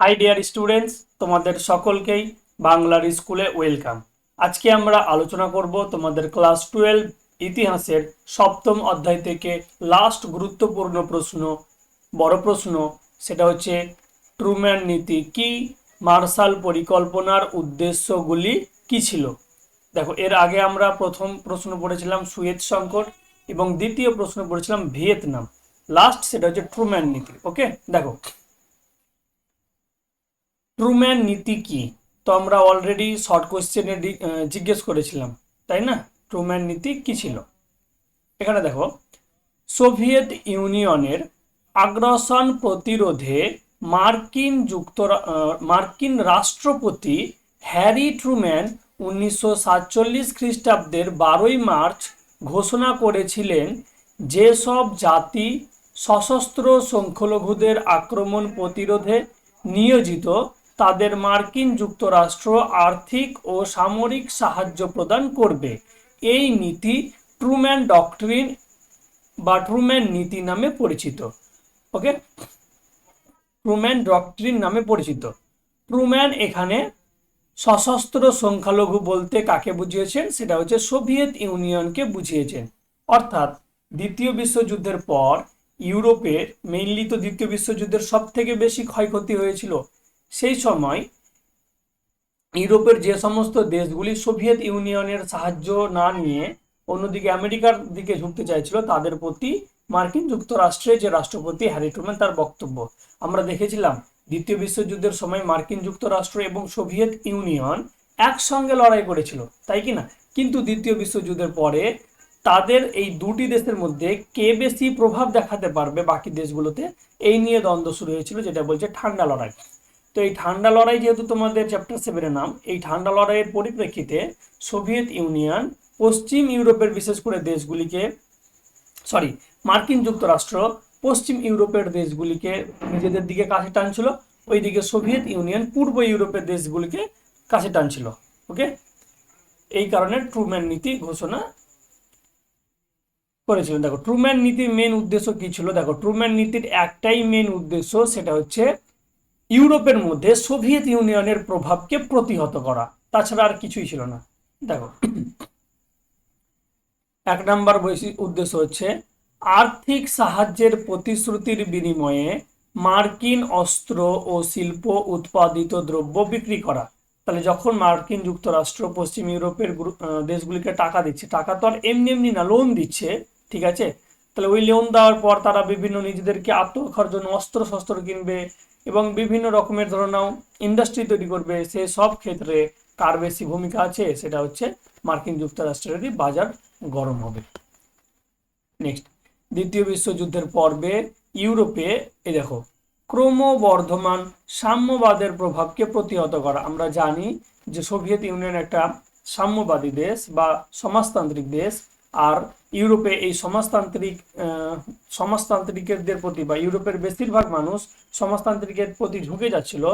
High dear students তোমাদের সকলকেই বাংলার স্কুলে ওয়েলকাম আজকে আমরা আলোচনা করব তোমাদের ক্লাস টুয়েলভ ইতিহাসের সপ্তম অধ্যায় থেকে লাস্ট গুরুত্বপূর্ণ প্রশ্ন, বড় প্রশ্ন। সেটা হচ্ছে ট্রুম্যান নীতি কি? মার্শাল পরিকল্পনার উদ্দেশ্যগুলি কি ছিল? দেখো, এর আগে আমরা প্রথম প্রশ্ন পড়েছিলাম সুয়েজ সংকট এবং দ্বিতীয় প্রশ্ন পড়েছিলাম ভিয়েতনাম। লাস্ট সেটা হচ্ছে ট্রুম্যান নীতি ওকে দেখো ট্রুম্যান নীতি কি? তো আমরা অলরেডি শর্ট কোশ্চেনে জিজ্ঞেস করেছিলাম, তাই না? ট্রুম্যান নীতি কি ছিল? এখানে দেখো সোভিয়েত ইউনিয়নের আগ্রাসন প্রতিরোধে মার্কিন যুক্তরা মার্কিন রাষ্ট্রপতি হ্যারি ট্রুম্যান উনিশশো সাতচল্লিশ খ্রিস্টাব্দের বারোই মার্চ ঘোষণা করেছিলেন যেসব জাতি সশস্ত্র সংখ্যালঘুদের আক্রমণ প্রতিরোধে নিয়োজিত তাদের মার্কিন যুক্তরাষ্ট্র আর্থিক ও সামরিক সাহায্য প্রদান করবে। এই নীতি ট্রুম্যান ডক্ট্রিন বা ট্রুম্যান নীতি নামে পরিচিত। ওকে? ট্রুম্যান ডক্ট্রিন নামে পরিচিত। ট্রুম্যান এখানে সশস্ত্র সংখ্যালঘু বলতে কাকে বুঝিয়েছেন? সেটা হচ্ছে সোভিয়েত ইউনিয়নকে বুঝিয়েছেন। অর্থাৎ দ্বিতীয় বিশ্বযুদ্ধের পর ইউরোপের, মেইনলি তো দ্বিতীয় বিশ্বযুদ্ধের সব থেকে বেশি ক্ষয়ক্ষতি হয়েছিল সেই সময় ইউরোপের যে সমস্ত দেশগুলি সোভিয়েত ইউনিয়নের সাহায্য না নিয়ে অন্যদিকে আমেরিকার দিকে ঝুঁকতে চাইছিল, তাদের প্রতি মার্কিন যুক্তরাষ্ট্রের যে রাষ্ট্রপতি হ্যারি ট্রুম্যান তার বক্তব্য। আমরা দেখেছিলাম, দ্বিতীয় বিশ্বযুদ্ধের সময় মার্কিন যুক্তরাষ্ট্র এবং সোভিয়েত ইউনিয়ন একসঙ্গে লড়াই করেছিল, তাই কি না? কিন্তু দ্বিতীয় বিশ্বযুদ্ধের পরে তাদের এই দুটি দেশের মধ্যে কে বেশি প্রভাব দেখাতে পারবে বাকি দেশগুলোতে? এই নিয়ে দ্বন্দ্ব শুরু হয়েছিল, যেটা বলছে ঠান্ডা লড়াই। তো এই ঠান্ডা লড়াই যেহেতু তোমাদের চ্যাপ্টার সেভেনের নাম, এই ঠান্ডা লড়াইয়ের পরিপ্রেক্ষিতে সোভিয়েত ইউনিয়ন পশ্চিম ইউরোপের, বিশেষ করে দেশগুলিকে সরি মার্কিন যুক্তরাষ্ট্র পশ্চিম ইউরোপের দেশগুলিকে নিজেদের দিকে কাছে টানছিল, ওইদিকে সোভিয়েত ইউনিয়ন পূর্ব ইউরোপের দেশগুলিকে কাছে টানছিল ওকে এই কারণে ট্রুম্যান নীতি ঘোষণা করেছিলেন। দেখো, ট্রুম্যান নীতির মেন উদ্দেশ্য কি ছিল? দেখো, ট্রুম্যান নীতির একটাই মেন উদ্দেশ্য, সেটা হচ্ছে ইউরোপের মধ্যে সোভিয়েত ইউনিয়নের প্রভাবকে প্রতিহত করা। তাছাড়া আর কিছুই ছিল না। দেখো। এক নাম্বার উদ্দেশ্য হচ্ছে, আর্থিক সাহায্যের প্রতিশ্রুতির বিনিময়ে মার্কিন অস্ত্র ও শিল্প উৎপাদিত দ্রব্য বিক্রি করা। তাহলে যখন মার্কিন যুক্তরাষ্ট্র পশ্চিম ইউরোপের দেশগুলিকে টাকা দিচ্ছে, টাকা তো আর এমনি এমনি না লোন দিচ্ছে, ঠিক আছে? তাহলে ওই লোন দেওয়ার পর তারা বিভিন্ন নিজেদেরকে আত্মরক্ষার জন্য অস্ত্র শস্ত্র কিনবে এবং বিভিন্ন রকমের ধরে নাও ইন্ডাস্ট্রি তৈরি করবে, সে সব ক্ষেত্রে কার বেশি ভূমিকা আছে সেটা হচ্ছে মার্কিন যুক্তরাষ্ট্রেরই বাজার গরম হবে। নেক্সট দ্বিতীয় বিশ্বযুদ্ধের পর্বে ইউরোপে, এই দেখো, ক্রমবর্ধমান সাম্যবাদের প্রভাবকে প্রতিহত করা। আমরা জানি যে সোভিয়েত ইউনিয়ন একটা সাম্যবাদী দেশ বা সমাজতান্ত্রিক দেশ, আর ইউরোপে এই সমাজতান্ত্রিক সমাজতান্ত্রিকদের প্রতি বা ইউরোপের বেশিরভাগ মানুষ সমাজতান্ত্রিকের প্রতি ঝুঁকে যাচ্ছিল,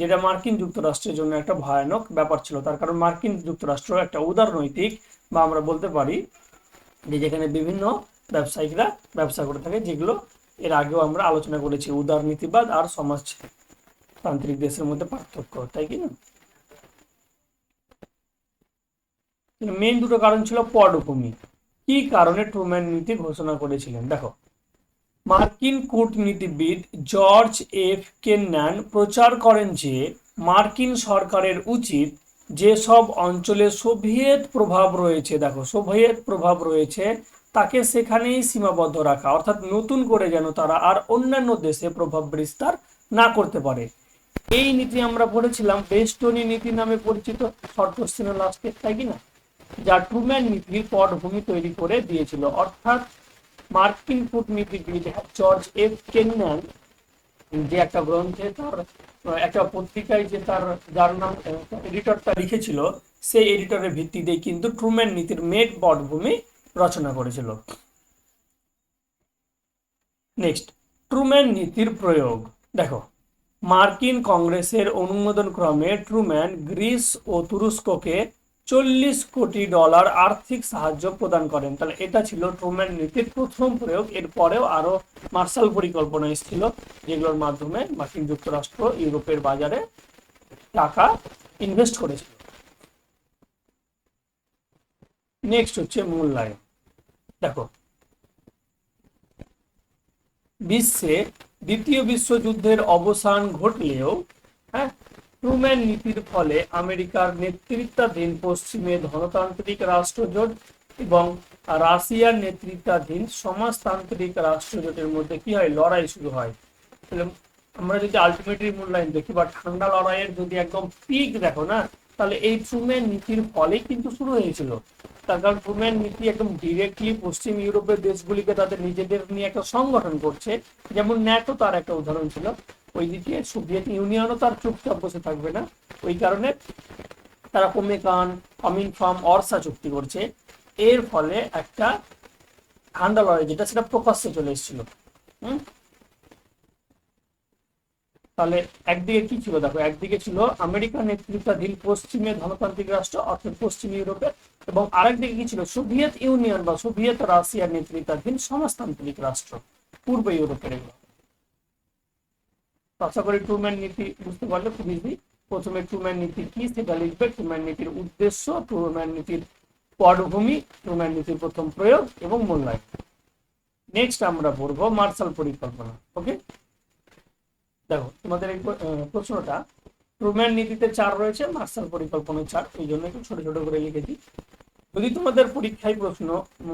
যেটা মার্কিন যুক্তরাষ্ট্রের জন্য একটা ভয়ানক ব্যাপার ছিল। তার কারণ মার্কিন যুক্তরাষ্ট্র একটা উদারনৈতিক বা আমরা বলতে পারি যে যেখানে বিভিন্ন ব্যবসায়িকরা ব্যবসা করে থাকে, যেগুলো এর আগেও আমরা আলোচনা করেছি, উদারনীতিবাদ আর সমাজতান্ত্রিক দেশের মধ্যে পার্থক্য, তাই কি না? মেন দুটো কারণ ছিল পটভূমি। কি কারণে ট্রুম্যান নীতি ঘোষণা করেছিলেন? দেখো, মার্কিন কূটনীতিবিদ জর্জ এফ কেন্নান প্রচার করেন যে মার্কিন সরকারের উচিত যেসব অঞ্চলে সোভিয়েত প্রভাব রয়েছে, দেখো, সোভিয়েত প্রভাব রয়েছে, তাকে সেখানেই সীমাবদ্ধ রাখা, অর্থাৎ নতুন করে যেন তারা আর অন্যান্য দেশে প্রভাব বিস্তার না করতে পারে। এই নীতি আমরা পড়েছিলাম বেস্টনি নীতি নামে পরিচিত, শর্ট কোশ্চেনের লাস্টে তাই কি না? যা ট্রুম্যান নীতির পটভূমি তৈরি করে দিয়েছিল। অর্থাৎ মার্কিন কূটনীতিবিদ জর্জ এফ কেন্নান যে একটা গ্রন্থে তার, একটা পত্রিকায় যে তার, যার নাম এডিটরটা লিখেছিল, সেই এডিটরের ভিত্তিতেই কিন্তু ট্রুম্যান নীতির মেট পটভূমি রচনা করেছিল। নেক্সট, ট্রুম্যান নীতির প্রয়োগ। দেখো, মার্কিন কংগ্রেসের অনুমোদন ক্রমে ট্রুম্যান গ্রিস ও তুরস্ককে চল্লিশ কোটি ডলার আর্থিক সাহায্য প্রদান করেন। তাহলে এটা ছিল ট্রুম্যান নীতির প্রথম প্রয়োগ। এরপরেও আরও মার্শাল পরিকল্পনা এসেছিল যেগুলোর মাধ্যমে মার্কিন যুক্তরাষ্ট্র ইউরোপের বাজারে টাকা ইনভেস্ট করেছিল। নেক্সট হচ্ছে মূল্যায়ন। দেখো, বিশ্বে দ্বিতীয় বিশ্বযুদ্ধের অবসান ঘটলেও হ্যাঁ ট্রুম্যান নীতির ফলে আমেরিকার নেতৃত্বাধীন পশ্চিমে ধনতান্ত্রিক রাষ্ট্রজোট এবং রাশিয়ার নেতৃত্বাধীন সমাজতান্ত্রিক রাষ্ট্রজোটের মধ্যে কি হয়? লড়াই শুরু হয়। তাহলে আমরা যদি আলটিমেটলি মূল্যায়ন দেখি বা ঠান্ডা লড়াইয়ের যদি একদম পিক দেখো না, তাহলে এই ট্রুম্যান নীতির ফলে কিন্তু শুরু হয়েছিল। তার কারণ ট্রুম্যান নীতি একদম ডিরেক্টলি পশ্চিম ইউরোপের দেশগুলিকে তাদের নিজেদের নিয়ে একটা সংগঠন করছে। যেমন ন্যাটো তার একটা উদাহরণ ছিল। ওইদিকে সোভিয়েত ইউনিয়নও তার চুপচাপ বসে থাকবে না, ওই কারণে তারা কমেকান কমিনফার্ম অর্সা চুক্তি করছে। এর ফলে একটা ঠান্ডা লড়াই যেটা সেটা প্রকাশ্যে চলে এসেছিল। হুম? তাহলে একদিকে কি ছিল? দেখো, একদিকে ছিল আমেরিকার নেতৃত্বাধীন পশ্চিমে ধনতান্ত্রিক রাষ্ট্র, অর্থাৎ পশ্চিম ইউরোপে, এবং আরেকদিকে কি ছিল? সোভিয়েত ইউনিয়ন বা সোভিয়েত রাশিয়ার নেতৃত্বাধীন সমাজতান্ত্রিক রাষ্ট্র, পূর্ব ইউরোপের এগুলো। আশা করি ট্রুম্যান নীতি বুঝতে পারলে খুব ইজি প্রথমে ট্রুম্যান নীতি কি? সেটা লিখবে ট্রুম্যান নীতির উদ্দেশ্য ট্রুম্যান নীতির পটভূমি ট্রুম্যান নীতির প্রথম প্রয়োগ এবং মূল্যায়ন। নেক্সট আমরা পড়ব মার্শাল পরিকল্পনা ওকে দেখো, তোমাদের এই প্রশ্নটা ট্রুম্যান নীতিতে চার রয়েছে মার্শাল পরিকল্পনা চার, এই জন্য একটু ছোট ছোট করে লিখেছি যদি তোমাদের পরীক্ষায় প্রশ্ন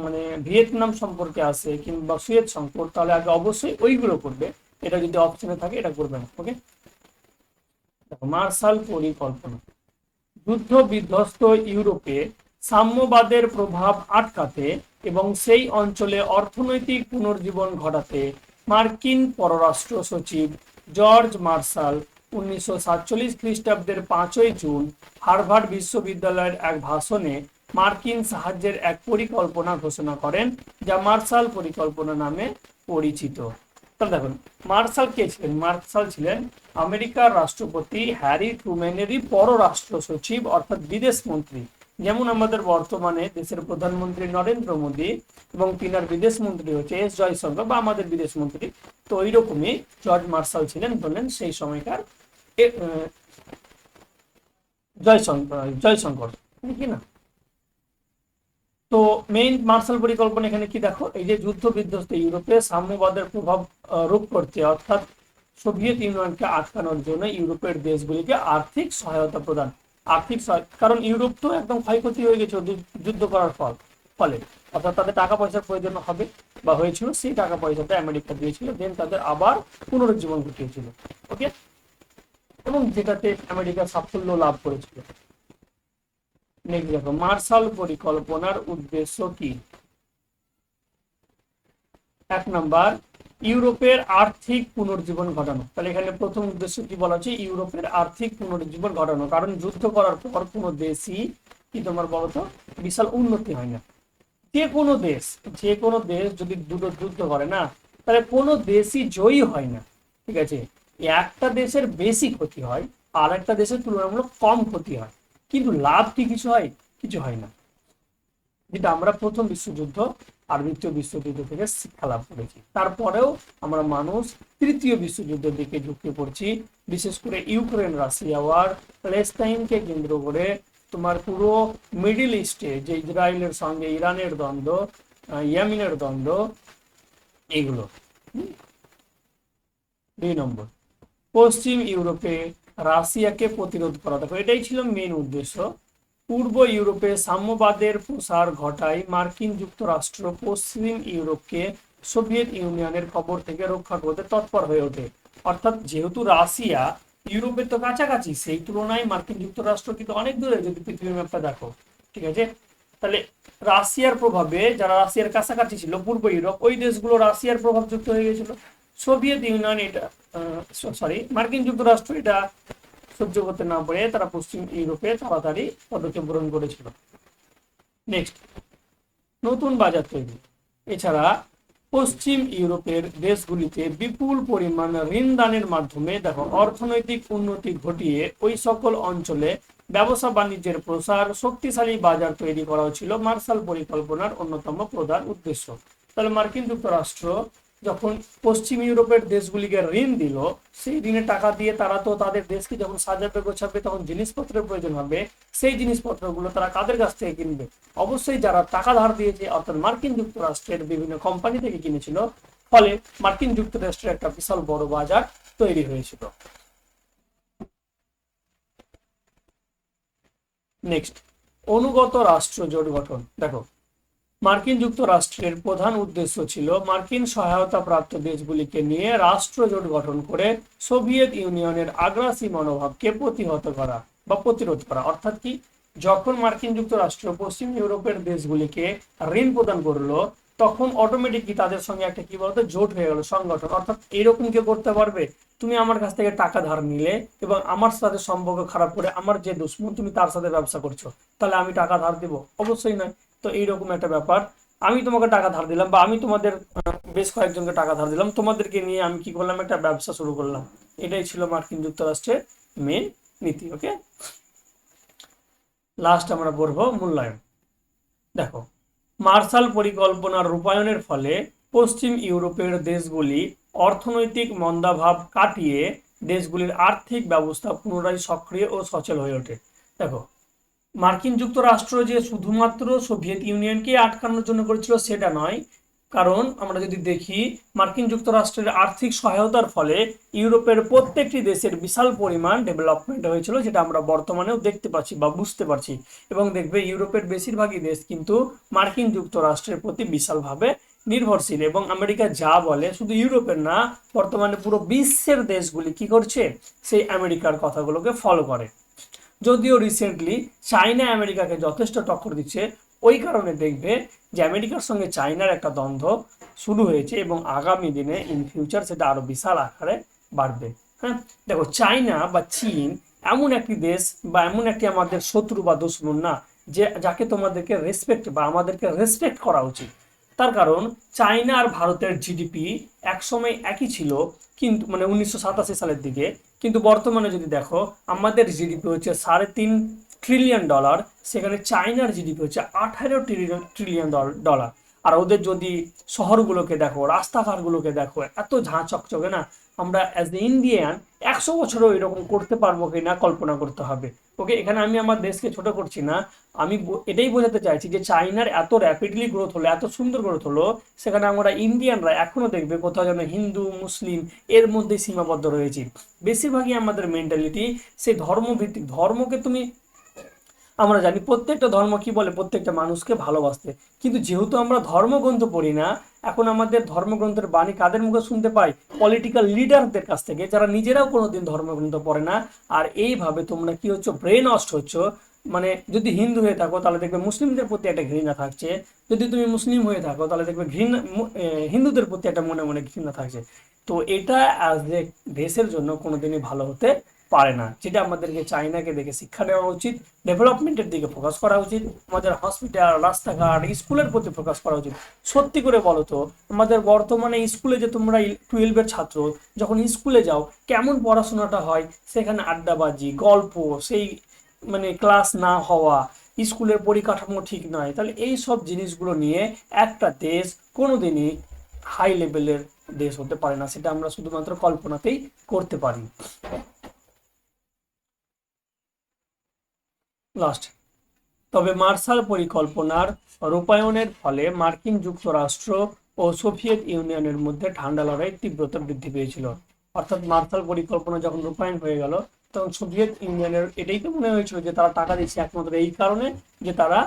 মানে ভিয়েতনাম সম্পর্কে আসে কিংবা সুয়েত সম্পর্ক তাহলে আগে অবশ্যই ওইগুলো করবে এটা যদি অপশনে থাকে, এটা করবে না ওকে মার্শাল পরিকল্পনা। যুদ্ধ বিধ্বস্ত ইউরোপে সাম্যবাদের প্রভাব আটকাতে এবং সেই অঞ্চলে অর্থনৈতিক পুনর্জীবন ঘটাতে মার্কিন পররাষ্ট্র সচিব জর্জ মার্শাল উনিশশো সাতচল্লিশ খ্রিস্টাব্দের পাঁচই জুন হার্ভার্ড বিশ্ববিদ্যালয়ের এক ভাষণে মার্কিন সাহায্যের এক পরিকল্পনা ঘোষণা করেন, যা মার্শাল পরিকল্পনা নামে পরিচিত। তাহলে দেখুন, মার্শাল কে ছিলেন? মার্শাল ছিলেন আমেরিকার রাষ্ট্রপতি হ্যারি ট্রুম্যানেরই পররাষ্ট্র সচিব, অর্থাৎ বিদেশ মন্ত্রী। যেমন আমাদের বর্তমানে দেশের প্রধানমন্ত্রী নরেন্দ্র মোদী এবং তিনার বিদেশ মন্ত্রী হচ্ছে এস জয়শঙ্কর বা আমাদের বিদেশ মন্ত্রী, তো ওই রকমই জর্জ মার্শাল ছিলেন বললেন সেই সময়কার জয়শঙ্কর জয়শঙ্কর কি না? তো মেইন মার্শাল পরিকল্পনা এখানে কি দেখো? এই যে যুদ্ধ বিধ্বস্ত ইউরোপে সাম্যবাদের প্রভাব রোধ করতে অর্থাৎ সোভিয়েত ইউনিয়নকে আটকানোর জন্য ইউরোপের দেশগুলিকে আর্থিক সহায়তা প্রদান। আর্থিক সহায়- কারণ ইউরোপ তো একদম ক্ষয়ক্ষতি হয়ে গেছে যুদ্ধ করার ফল, ফলে। অর্থাৎ তাদের টাকা পয়সার প্রয়োজন হবে বা হয়েছিল, সেই টাকা পয়সাটা আমেরিকা দিয়েছিল দেন তাদের আবার পুনরুজ্জীবন ঘটিয়েছিল ওকে এবং যেটাতে আমেরিকা সাফল্য লাভ করেছিল। নেক্সট দেখো, মার্শাল পরিকল্পনার উদ্দেশ্য কি? এক নাম্বার, ইউরোপের আর্থিক পুনর্জীবন ঘটানো। তাহলে এখানে প্রথম উদ্দেশ্য কি বলা হচ্ছে? ইউরোপের আর্থিক পুনর্জীবন ঘটানো। কারণ যুদ্ধ করার পর কোনো দেশই কি তোমার বলতো বিশাল উন্নতি হয় না। যে কোনো দেশ, যে কোনো দেশ যদি দুটো যুদ্ধ করে না, তাহলে কোনো দেশই জয়ী হয় না। ঠিক আছে? একটা দেশের বেশি ক্ষতি হয় আর একটা দেশের তুলনামূলক কম ক্ষতি হয়। কিন্তু লাভ কি কিছু হয়? কিছু হয় না। যেটা আমরা প্রথম বিশ্বযুদ্ধ আর দ্বিতীয় বিশ্বযুদ্ধ থেকে শিক্ষা লাভ করেছি। তারপরেও আমরা মানুষ তৃতীয় বিশ্বযুদ্ধের দিকে ঝুঁকে পড়ছি। বিশেষ করে ইউক্রেন, রাশিয়া ওয়ার প্যালেস্তাইনকে কেন্দ্র করে তোমার পুরো মিডিল ইস্টে যে ইসরায়েলের সঙ্গে ইরানের দ্বন্দ্ব ইয়ামিনের দ্বন্দ্ব, এগুলো? দুই নম্বর, পশ্চিম ইউরোপে রাশিয়াকে প্রতিরোধ করা। দেখো, এটাই ছিল মেন উদ্দেশ্য। পূর্ব ইউরোপে সাম্যবাদের প্রসার ঘটায় মার্কিন যুক্তরাষ্ট্র পশ্চিম ইউরোপকে সোভিয়েত ইউনিয়নের খবর থেকে রক্ষা করতে তৎপর হয়ে ওঠে। অর্থাৎ যেহেতু রাশিয়া ইউরোপের তো কাছাকাছি, সেই তুলনায় মার্কিন যুক্তরাষ্ট্র কিন্তু অনেক দূরে। যদি পৃথিবীর ম্যাপটা দেখো, ঠিক আছে? তাহলে রাশিয়ার প্রভাবে, যারা রাশিয়ার কাছাকাছি ছিল, পূর্ব ইউরোপ, ওই দেশগুলো রাশিয়ার প্রভাবযুক্ত হয়ে গেছিল। সোভিয়েত ইউনিয়ন এটা সরি মার্কিন যুক্তরাষ্ট্র এটা সহ্য করতে না পারে, তারা পশ্চিম ইউরোপে তাড়াতাড়ি পদক্ষেপ গ্রহণ করেছিল। নেক্সট নতুন বাজার তৈরি। এছাড়া পশ্চিম ইউরোপের দেশগুলিতে বিপুল পরিমাণ ঋণ দানের মাধ্যমে দেখো, অর্থনৈতিক উন্নতি ঘটিয়ে ওই সকল অঞ্চলে ব্যবসা বাণিজ্যের প্রসার শক্তিশালী বাজার তৈরি করা ছিল মার্শাল পরিকল্পনার অন্যতম প্রধান উদ্দেশ্য। তাহলে মার্কিন যুক্তরাষ্ট্র যখন পশ্চিম ইউরোপের দেশগুলিকে ঋণ দিল, সেই ঋণের টাকা দিয়ে তারা তো তাদের দেশকে যখন সাজাবে, গোছাবে, তখন জিনিসপত্রের প্রয়োজন হবে, সেই জিনিসপত্রগুলো তারা কাদের কাছ থেকে কিনবে? অবশ্যই যারা টাকা ধার দিয়েছে, অর্থাৎ মার্কিন যুক্তরাষ্ট্রের বিভিন্ন কোম্পানি থেকে কিনেছিল, ফলে মার্কিন যুক্তরাষ্ট্রের একটা বিশাল বড় বাজার তৈরি হয়েছিল। নেক্সট অনুগত রাষ্ট্র জোট গঠন। দেখো মার্কিন যুক্তরাষ্ট্রের প্রধান উদ্দেশ্য ছিল মার্কিন সহায়তা প্রাপ্ত দেশগুলিকে নিয়ে রাষ্ট্র জোট গঠন করে সোভিয়েত ইউনিয়নের আগ্রাসী মনোভাবকে প্রতিহত করা বা প্রতিরোধ করা। অর্থাৎ কি, যখন মার্কিন যুক্তরাষ্ট্র পশ্চিম ইউরোপের দেশগুলিকে ঋণ প্রদান করল, তখন অটোমেটিকলি তাদের সঙ্গে একটা কি বলতো, জোট হয়ে গেল, সংগঠন। অর্থাৎ এরকম কে করতে পারবে? তুমি আমার কাছ থেকে টাকা ধার নিলে এবং আমার সাথে সম্পর্ক খারাপ করে আমার যে দুশ্মন, তুমি তার সাথে ব্যবসা করছ, তাহলে আমি টাকা ধার দিব? অবশ্যই নয়। তো এইরকম একটা ব্যাপার। আমি তোমাকে টাকা ধার দিলাম বা আমি তোমাদের বেশ কয়েকজনকে টাকা ধার দিলাম। তোমাদেরকে নিয়ে আমি কি করলাম, একটা ব্যবসা শুরু করলাম। এটাই ছিল মার্কিন যুক্তরাষ্ট্রের মেন নীতি, ওকে? লাস্ট আমরা পড়ব মূল্যায়ন। দেখো, মার্শাল পরিকল্পনার রূপায়ণের ফলে পশ্চিম ইউরোপের দেশগুলি অর্থনৈতিক মন্দাভাব কাটিয়ে দেশগুলির আর্থিক ব্যবস্থা পুনরায় সক্রিয় ও সচল হয়ে ওঠে। দেখো মার্কিন যুক্তরাষ্ট্র যে শুধুমাত্র সোভিয়েত ইউনিয়নকে আটকানোর জন্য করেছিল, সেটা নয়। কারণ আমরা যদি দেখি, মার্কিন যুক্তরাষ্ট্রের আর্থিক সহায়তার ফলে ইউরোপের প্রত্যেকটি দেশের বিশাল পরিমাণ ডেভেলপমেন্ট হয়েছিল, যেটা আমরা বর্তমানেও দেখতে পাচ্ছি বা বুঝতে পারছি। এবং দেখবে, ইউরোপের বেশিরভাগই দেশ কিন্তু মার্কিন যুক্তরাষ্ট্রের প্রতি বিশালভাবে নির্ভরশীল। এবং আমেরিকা যা বলে, শুধু ইউরোপের না, বর্তমানে পুরো বিশ্বের দেশগুলি কি করছে? সেই আমেরিকার কথাগুলোকে ফলো করে। যদিও রিসেন্টলি চাইনা আমেরিকাকে যথেষ্ট টক্কর দিচ্ছে, ওই কারণে দেখবে যে আমেরিকার সঙ্গে চাইনার একটা দ্বন্দ্ব শুরু হয়েছে এবং আগামী দিনে ইন ফিউচার সেটা আরও বিশাল আকারে বাড়বে। হ্যাঁ দেখো চাইনা বা চীন এমন একটি দেশ বা এমন একটি আমাদের শত্রু বা দুশ্মন না, যে যাকে তোমাদেরকে রেসপেক্ট বা আমাদেরকে রেসপেক্ট করা উচিত। তার কারণ চায়না আর ভারতের জিডিপি একসময় একই ছিল, কিন্তু মানে উনিশশো সাতাশি সালের দিকে। কিন্তু বর্তমানে যদি দেখো, আমাদের জিডিপি হচ্ছে সাড়ে তিন ট্রিলিয়ন ডলার সেখানে চায়নার জিডিপি হচ্ছে আঠারো ট্রিলিয়ন ট্রিলিয়ন ডলার আর ওদের যদি শহরগুলোকে দেখো, রাস্তাঘাটগুলোকে দেখো, এত ঝাঁ চকচকে না আমরা অ্যাজ এ ইন্ডিয়ান একশো বছরও এরকম করতে পারব কি না কল্পনা করতে হবে। ওকে এখানে আমি আমার দেশকে ছোট করছি না। আমি এটাই বোঝাতে চাইছি যে চাইনার এত র্যাপিডলি গ্রোথ হলো, এত সুন্দর গ্রোথ হলো, সেখানে আমরা ইন্ডিয়ানরা এখনও দেখবে কোথাও যেন হিন্দু, মুসলিম এর মধ্যে সীমাবদ্ধ রয়েছে। বেশিরভাগই আমাদের মেন্টালিটি সেই ধর্মভিত্তিক, ধর্মকে তুমি, আমরা জানি প্রত্যেকটা ধর্ম কি বলে? প্রত্যেকটা মানুষকে ভালোবাসতে। কিন্তু যেহেতু আমরা ধর্মগ্রন্থ পড়ি না, এখন আমাদের ধর্মগ্রন্থের বাণী কাদের মুখে শুনতে পাই? পলিটিক্যাল লিডারদের কাছ থেকে, যারা নিজেরাও কোনোদিন ধর্মগ্রন্থ পড়ে না, আর এইভাবে তোমরা কি হচ্ছে ব্রেন অস্ট হচ্ছ মানে যদি হিন্দু হয়ে থাকো, তাহলে দেখবে মুসলিমদের প্রতি একটা ঘৃণা থাকছে। যদি তুমি মুসলিম হয়ে থাকো, তাহলে দেখবে ঘৃণা হিন্দুদের প্রতি একটা মনে মনে ঘৃণা থাকছে। তো এটা আজ দেশের জন্য কোনোদিনই ভালো হতে পারে না, যেটা আমাদেরকে চাইনাকে দেখে শিক্ষা নেওয়া উচিত ডেভেলপমেন্টের দিকে ফোকাস করা উচিত, আমাদের হসপিটাল রাস্তাঘাট স্কুলের প্রতি ফোকাস করা উচিত। সত্যি করে বলো তো, আমাদের বর্তমানে স্কুলে যে তোমরা টুয়েলভের ছাত্র, যখন স্কুলে যাও, কেমন পড়াশোনাটা হয়? সেখানে আড্ডাবাজি, গল্প, সেই মানে ক্লাস না হওয়া স্কুলের পরিকাঠামো ঠিক নয়। তাহলে এই সব জিনিসগুলো নিয়ে একটা দেশ কোনোদিনই হাই লেভেলের দেশ হতে পারে না, সেটা আমরা শুধুমাত্র কল্পনাতেই করতে পারি। লাস্ট তবে মার্শাল পরিকল্পনার রূপায়ণের ফলে মার্কিন যুক্তরাষ্ট্র ও সোভিয়েত ইউনিয়নের মধ্যে ঠান্ডা লড়াই তীব্রতা বৃদ্ধি পেয়েছিল। অর্থাৎ মার্শাল পরিকল্পনা যখন রূপায়ণ হয়ে গেল, তখন সোভিয়েত ইউনিয়নের এটাই তো মনে হয়েছিল যে তারা টাকা দিচ্ছে একমাত্র এই কারণে যে তারা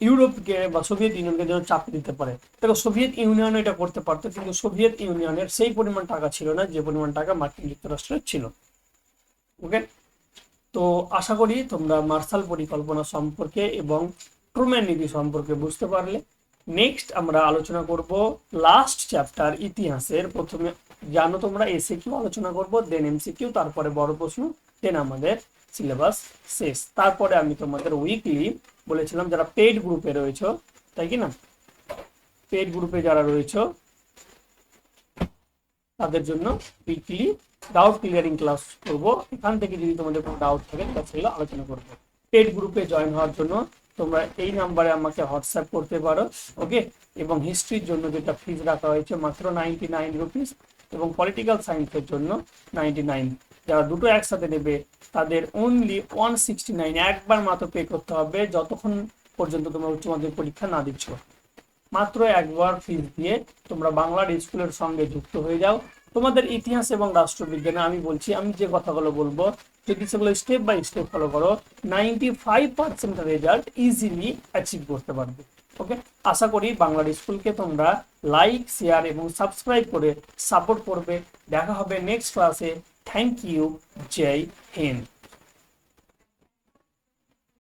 ইউরোপকে বা সোভিয়েত ইউনিয়নকে যেন চাপ দিতে পারে। দেখো, সোভিয়েত ইউনিয়ন এটা করতে পারতো, কিন্তু সোভিয়েত ইউনিয়নের সেই পরিমাণ টাকা ছিল না, যে পরিমাণ টাকা মার্কিন যুক্তরাষ্ট্রের ছিল। ওকে তো আশা করি তোমরা মার্শাল পরিকল্পনা সম্পর্কে এবং ট্রুম্যান নীতি সম্পর্কে বুঝতে পারলে। নেক্সট আমরা আলোচনা করব লাস্ট চ্যাপ্টার ইতিহাসের। প্রথমে জানো তোমরা এসে কিউ আলোচনা করব দেন এমসি এমসিকিউ তারপরে বড় প্রশ্ন দেন আমাদের সিলেবাস শেষ। তারপরে আমি তোমাদের উইকলি বলেছিলাম যারা পেড গ্রুপে রয়েছে, তাই কি না? পেড গ্রুপে যারা রয়েছে তাদের জন্য উইকলি ডাউট ক্লিয়ারিং ক্লাস করব। এখান থেকে যদি তোমাদের কোনো ডাউট থাকে তাহলে সেগুলো আলোচনা করব। পেড গ্রুপে জয়েন হওয়ার জন্য তোমরা এই নাম্বারে আমাকে হোয়াটসঅ্যাপ করতে পারো ওকে এবং হিস্ট্রির জন্য যেটা ফিজ রাখা হয়েছে মাত্র নাইনটি নাইন রুপিস এবং পলিটিক্যাল সায়েন্সের জন্য নাইনটি নাইন যারা দুটো একসাথে নেবে, তাদের অনলি ওয়ান সিক্সটি নাইন একবার মাত্র পে করতে হবে, যতক্ষণ পর্যন্ত তোমরা উচ্চ মাধ্যমিক পরীক্ষা না দিচ্ছ। মাত্র একবার ফিস দিয়ে তোমরা বাংলার স্কুলের সঙ্গে যুক্ত হয়ে যাও। তোমাদের ইতিহাস এবং রাষ্ট্রবিজ্ঞানে আমি বলছি, আমি যে কথাগুলো বলব, যদি সেগুলো স্টেপ বাই স্টেপ ফলো করো ninety five percent result easily achieve করতে পারবে। ওকে আশা করি বাংলার স্কুলকে তোমরা লাইক শেয়ার এবং সাবস্ক্রাইব করে সাপোর্ট করবে। দেখা হবে নেক্সট ক্লাসে থ্যাংক ইউ জয় হিন্দ